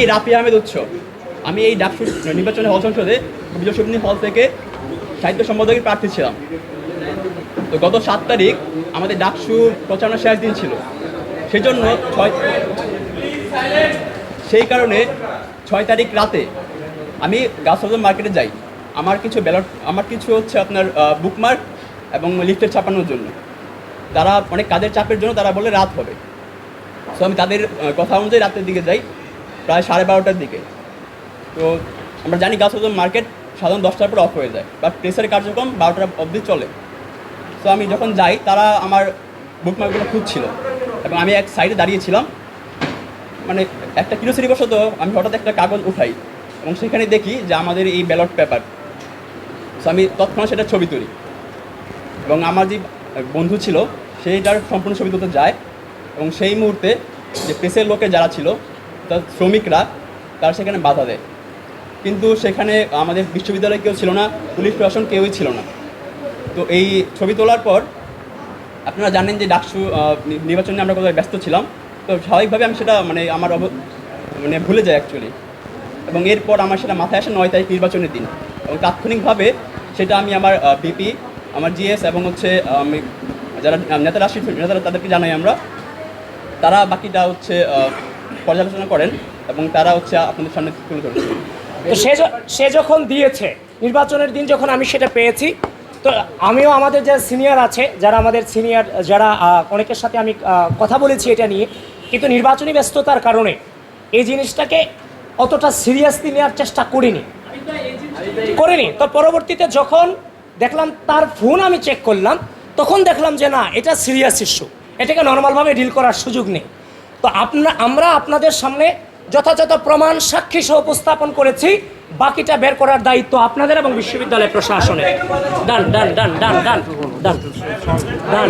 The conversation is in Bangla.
আমি রাফি আহমেদ উৎস আমি এই ডাকসু নির্বাচনী হল সংসদে বিজয় সুবনি হল থেকে সাহিত্য সম্পাদকের প্রার্থী ছিলাম। তো গত সাত তারিখ আমাদের ডাকসু প্রচারণা শেষ দিন ছিল। সেই জন্য ছয় সেই কারণে ছয় তারিখ রাতে আমি গাছবাজার মার্কেটে যাই। আমার কিছু ব্যালট আমার কিছু হচ্ছে আপনার বুকমার্ক এবং লিফটের ছাপানোর জন্য। তারা অনেক কাজের চাপের জন্য তারা বলে রাত হবে। সো আমি তাদের কথা অনুযায়ী রাতের দিকে যাই। প্রায় সাড়ে বারোটার দিকে। তো আমরা জানি গাছবাজার মার্কেট সাধারণ দশটার পর অফ হয়ে যায় বা প্রেসের কার্যক্রম বারোটা অবধি চলে। তো আমি যখন যাই, তারা আমার বুকমার্কগুলো খুঁজছিল, এবং আমি এক সাইডে দাঁড়িয়েছিলাম মানে একটা কিরোসিটি বসত আমি হঠাৎ একটা কাগজ উঠাই, এবং সেখানে দেখি যে আমাদের এই ব্যালট পেপার সো আমি তৎক্ষণাৎ সেটা ছবি তুলি, এবং আমার যে বন্ধু ছিল সেইটার সম্পূর্ণ ছবি তুলতে যায়, এবং সেই মুহূর্তে যে প্রেসের লোকে যারা ছিল তার শ্রমিকরা তারা সেখানে বাধা দেয়। কিন্তু সেখানে আমাদের বিশ্ববিদ্যালয়ে কেউ ছিল না, পুলিশ প্রশাসন কেউই ছিল না। তো এই ছবি তোলার পর আপনারা জানেন যে ডাকসু নির্বাচনে আমরা কোথায় ব্যস্ত ছিলাম। তো স্বাভাবিকভাবে আমি সেটা মানে আমার অব- মানে ভুলে যাই অ্যাকচুয়ালি এবং এরপর আমার সেটা মাথায় আসে নয় তারিখ নির্বাচনের দিন। এবং তাৎক্ষণিকভাবে সেটা আমি আমার বিপি আমার জিএস এবং হচ্ছে আমি যারা, নেতারা রাষ্ট্রীয় নেতারা তাদেরকে জানাই আমরা। তারা বাকিটা হচ্ছে পর্যালোচনা করেন এবং তারা হচ্ছে আপনাদের সামনে তুলে ধরেন। তো সে সে যখন দিয়েছে, নির্বাচনের দিন যখন আমি সেটা পেয়েছি, তো আমিও আমাদের যারা সিনিয়র আছে, যারা আমাদের সিনিয়র, যারা অনেকের সাথে আমি কথা বলেছি এটা নিয়ে, কিন্তু নির্বাচনী ব্যস্ততার কারণে এই জিনিসটাকে অতটা সিরিয়াসলি নেওয়ার চেষ্টা করিনি। করিনি। তো পরবর্তীতে যখন দেখলাম তার ফোন আমি চেক করলাম, তখন দেখলাম যে না, এটা সিরিয়াস ইস্যু এটাকে নর্মালভাবে ডিল করার সুযোগ নেই। তো আপনা আমরা আপনাদের সামনে যথাযথ প্রমাণ, সাক্ষী সহ উপস্থাপন করেছি। বাকিটা বের করার দায়িত্ব আপনাদের এবং বিশ্ববিদ্যালয় প্রশাসনের। ডান ডান ডান ডান ডান ডান ডান।